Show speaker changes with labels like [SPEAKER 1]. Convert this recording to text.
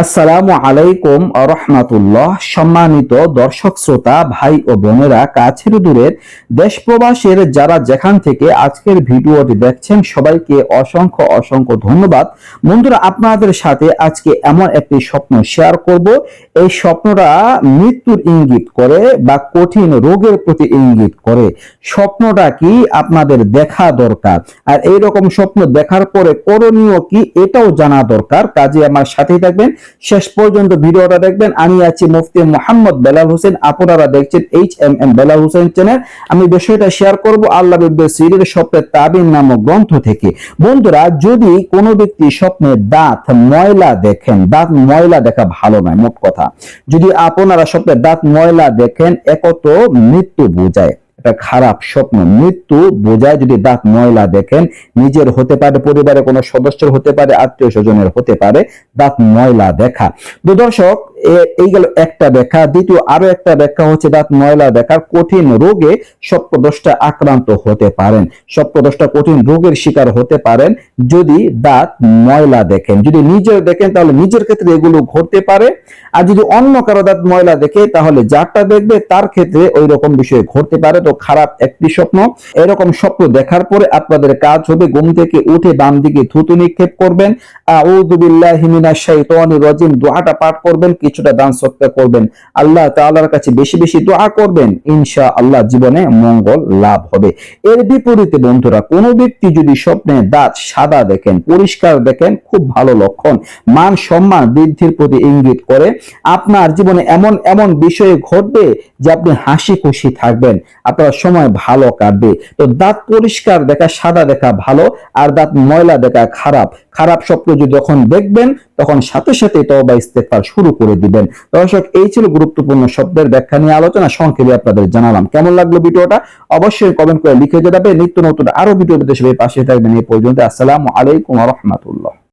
[SPEAKER 1] আসসালামু আলাইকুম রহমাতুল্লাহ। সম্মানিত দর্শক, শ্রোতা, ভাই ও বোনেরা, কাছের দূরের দেশ প্রবাসের যারা যেখান থেকে আজকের ভিডিওটি দেখছেন, সবাইকে অসংখ্য অসংখ্য ধন্যবাদ। বন্ধুরা, আপনাদের সাথে আজকে এমন একটি স্বপ্ন শেয়ার করব। এই স্বপ্নটা মৃত্যুর ইঙ্গিত করে বা কঠিন রোগের প্রতি ইঙ্গিত করে। স্বপ্নটা কি? আপনাদের দেখা দরকার। আর এই রকম স্বপ্ন দেখার পরে করণীয় কি? এটাও জানা দরকার। কাজে আমার সাথেই থাকবেন। শেষ পর্যন্ত ভিডিওটা দেখবেন। আমি আছি মুফতি মোহাম্মদ বেলাল হোসেন। আপনারা দেখছেন H M M Belal Hossain channel আমি বিষয়টা শেয়ার করব আল্লাহ সিরির স্বপ্নের তাবিন নামক গ্রন্থ থেকে। বন্ধুরা, যদি কোনো ব্যক্তি স্বপ্নে দাঁত, ময়লা দেখেন, দাঁত, ময়লা দেখা ভালো নয়, মোট কথা। যদি আপনারা স্বপ্নে দাঁত, ময়লা দেখেন, একত মৃত্যু বোঝায়। এটা খারাপ স্বপ্ন। মৃত্যু বোঝায় যদি দাঁত ময়লা দেখেন, নিজের হতে পারে পরিবারের কোনো সদস্যের হতে পারে, আত্মীয় স্বজনের হতে পারে, দাঁত ময়লা দেখা। দুদর্শক এই গেল একটা ব্যাখ্যা। দ্বিতীয়, আরও একটা ব্যাখ্যা হচ্ছে দাঁত ময়লা দেখার কঠিন রোগে সপ্তদশটা আক্রান্ত হতে পারেন। সপ্তদশটা কঠিন রোগের শিকার হতে পারেন যদি দাঁত ময়লা দেখেন। যদি নিজের দেখেন, তাহলে নিজের ক্ষেত্রে এগুলো ঘটতে পারে। আর যদি অন্য কারও দাঁত ময়লা দেখে, তাহলে যারটা দেখবে, তার ক্ষেত্রে ওই রকম বিষয় ঘটতে পারে। তো খারাপ একটি স্বপ্ন। এরকম স্বপ্ন দেখার পরে আপনাদের কাজ হবে ঘুম থেকে উঠে বাম দিকে থুতু নিক্ষেপ করবেন। আউযু বিল্লাহি মিনাশ শাইতানির রাজিম, দোয়াটা পাঠ করবেন। কিছুটা দান সৎকার করবেন। আল্লাহ তাআলার কাছে বেশি বেশি দোয়া করবেন। ইনশাআল্লাহ জীবনে মঙ্গল লাভ হবে। এর বিপরীতে বন্ধুরা, কোনো ব্যক্তি যদি স্বপ্নে দাঁত সাদা দেখেন, পরিষ্কার দেখেন, খুব ভালো লক্ষণ, মান সম্মান বৃদ্ধির প্রতি ইঙ্গিত করে, আপনার জীবনে এমন এমন বিষয় ঘটবে যে আপনি হাসি খুশি থাকবেন। আপনার সময় ভালো কাটবে। তো দাঁত পরিষ্কার দেখা, সাদা দেখা ভালো, আর দাঁত ময়লা দেখা খারাপ। খারাপ স্বপ্ন যদি যখন দেখবেন তখন সাথে সাথে তবা ইস্তেফার শুরু করে দিবেন। দর্শক, এই ছিল গুরুত্বপূর্ণ শব্দের ব্যাখ্যা নিয়ে আলোচনা। সংক্ষেপে আপনাদের জানালাম, কেমন লাগল ভিডিওটা? অবশ্যই কমেন্ট করে লিখে যেতে হবে নিত্য নতুন আরও ভিডিও পেতে সবাই পাশে থাকবেন। এই পর্যন্ত আসসালামু আলাইকুম রাহমাতুল্লাহ।